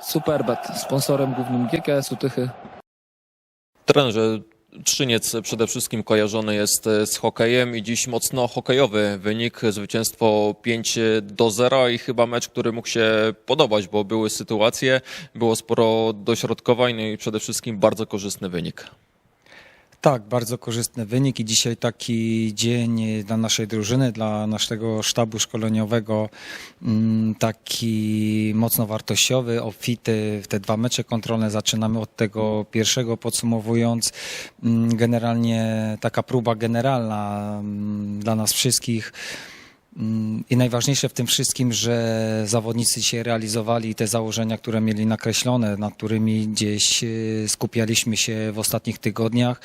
Superbet, sponsorem głównym GKS-u Tychy. Trenerze, Trzyniec przede wszystkim kojarzony jest e, z hokejem i dziś mocno hokejowy wynik, zwycięstwo 5 do 0 i chyba mecz, który mógł się podobać, bo były sytuacje, było sporo dośrodkowań no i przede wszystkim bardzo korzystny wynik. Tak, bardzo korzystny wynik i dzisiaj taki dzień dla naszej drużyny, dla naszego sztabu szkoleniowego, mm, taki mocno wartościowy, obfity w te dwa mecze kontrolne. Zaczynamy od tego pierwszego podsumowując. mm, Generalnie taka próba generalna mm, dla nas wszystkich. I najważniejsze w tym wszystkim, że zawodnicy się realizowali te założenia, które mieli nakreślone, nad którymi gdzieś y, skupialiśmy się w ostatnich tygodniach,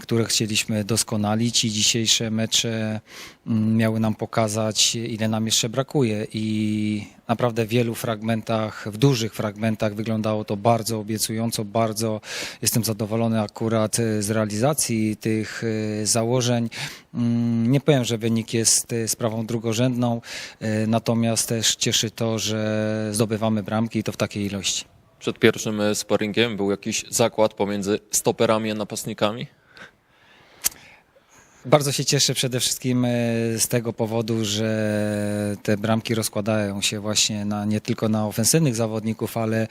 które chcieliśmy doskonalić i dzisiejsze mecze mm, miały nam pokazać, ile nam jeszcze brakuje. I naprawdę w wielu fragmentach, w dużych fragmentach wyglądało to bardzo obiecująco, bardzo jestem zadowolony akurat y, z realizacji tych y, założeń. Mm, Nie powiem, że wynik jest sprawą drugorzędną, y, natomiast też cieszy to, że zdobywamy bramki i to w takiej ilości. Przed pierwszym e, sparingiem był jakiś zakład pomiędzy stoperami a napastnikami? Bardzo się cieszę przede wszystkim e, z tego powodu, że te bramki rozkładają się właśnie na, nie tylko na ofensywnych zawodników, ale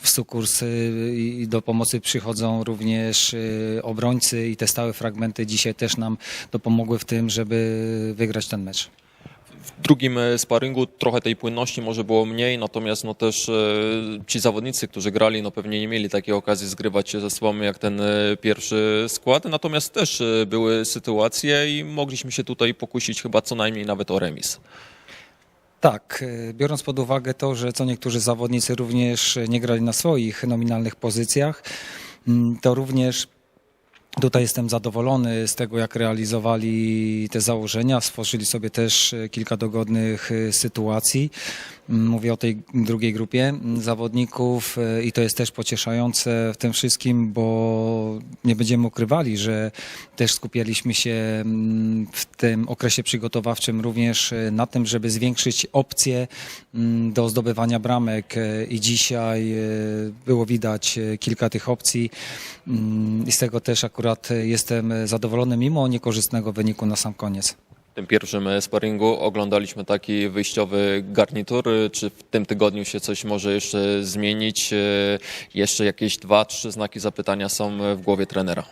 w sukurs e, i do pomocy przychodzą również e, obrońcy i te stałe fragmenty dzisiaj też nam dopomogły w tym, żeby wygrać ten mecz. W drugim e, sparingu trochę tej płynności może było mniej, natomiast no też e, ci zawodnicy, którzy grali, no pewnie nie mieli takiej okazji zgrywać się ze sobą jak ten e, pierwszy skład, natomiast też były sytuacje i mogliśmy się tutaj pokusić chyba co najmniej nawet o remis. Tak, biorąc pod uwagę to, że co niektórzy zawodnicy również nie grali na swoich nominalnych pozycjach, mm, to również tutaj jestem zadowolony z tego, jak realizowali te założenia. Stworzyli sobie też e, kilka dogodnych e, sytuacji. Mm, Mówię o tej drugiej grupie mm, zawodników e, i to jest też pocieszające w tym wszystkim, bo nie będziemy ukrywali, że też skupialiśmy się mm, w tym okresie przygotowawczym również na tym, żeby zwiększyć opcje do zdobywania bramek i dzisiaj było widać kilka tych opcji i z tego też akurat jestem zadowolony mimo niekorzystnego wyniku na sam koniec. W tym pierwszym sparingu oglądaliśmy taki wyjściowy garnitur. Czy w tym tygodniu się coś może jeszcze zmienić? E, Jeszcze jakieś dwa, trzy znaki zapytania są w głowie trenera.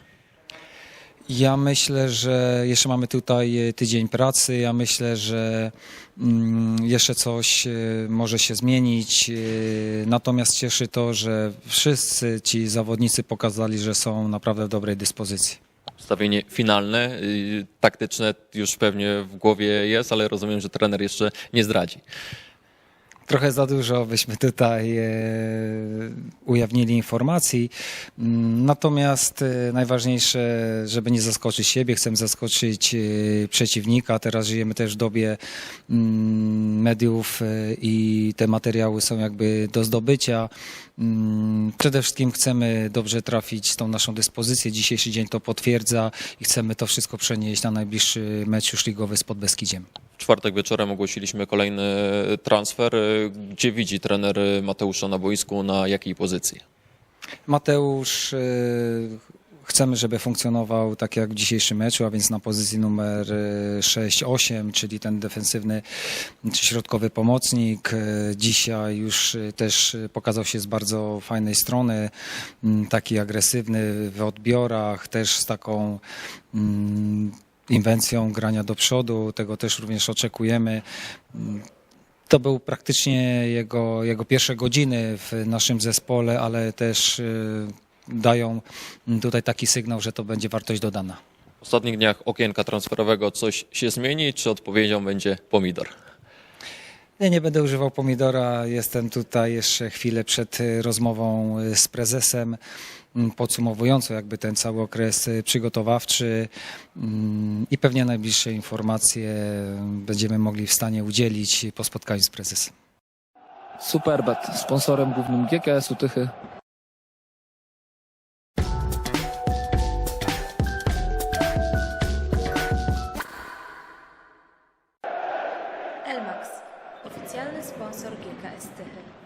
Ja myślę, że jeszcze mamy tutaj e, tydzień pracy. Ja myślę, że mm, jeszcze coś e, może się zmienić. e, Natomiast cieszy to, że wszyscy ci zawodnicy pokazali, że są naprawdę w dobrej dyspozycji. Ustawienie finalne, y, taktyczne już pewnie w głowie jest, ale rozumiem, że trener jeszcze nie zdradzi. Trochę za dużo byśmy tutaj e, ujawnili informacji. Mm, Natomiast e, najważniejsze, żeby nie zaskoczyć siebie, chcemy zaskoczyć e, przeciwnika. Teraz żyjemy też w dobie mm, mediów e, i te materiały są jakby do zdobycia. Mm, Przede wszystkim chcemy dobrze trafić z tą naszą dyspozycję. Dzisiejszy dzień to potwierdza i chcemy to wszystko przenieść na najbliższy mecz już ligowy z Podbeskidziem. W czwartek wieczorem ogłosiliśmy kolejny transfer. Y, Gdzie widzi trener Mateusza na boisku, na jakiej pozycji? Mateusz, y, chcemy, żeby funkcjonował tak jak w dzisiejszym meczu, a więc na pozycji numer y, 6-8, czyli ten defensywny czy środkowy pomocnik. Y, Dzisiaj już y, też y, pokazał się z bardzo fajnej strony, taki agresywny w odbiorach, też z taką mm, inwencją grania do przodu. Tego też również oczekujemy. To był praktycznie jego, jego pierwsze godziny w naszym zespole, ale też y, dają tutaj taki sygnał, że to będzie wartość dodana. W ostatnich dniach okienka transferowego coś się zmieni, czy odpowiedzią będzie pomidor? Ja nie będę używał pomidora. Jestem tutaj jeszcze chwilę przed y, rozmową y, z prezesem, podsumowującą jakby ten cały okres y, przygotowawczy mm, i pewnie najbliższe informacje y, będziemy mogli w stanie udzielić po spotkaniu z prezesem. Superbet, sponsorem głównym GKS-u Tychy. Climax, oficjalny sponsor GKS Tychy.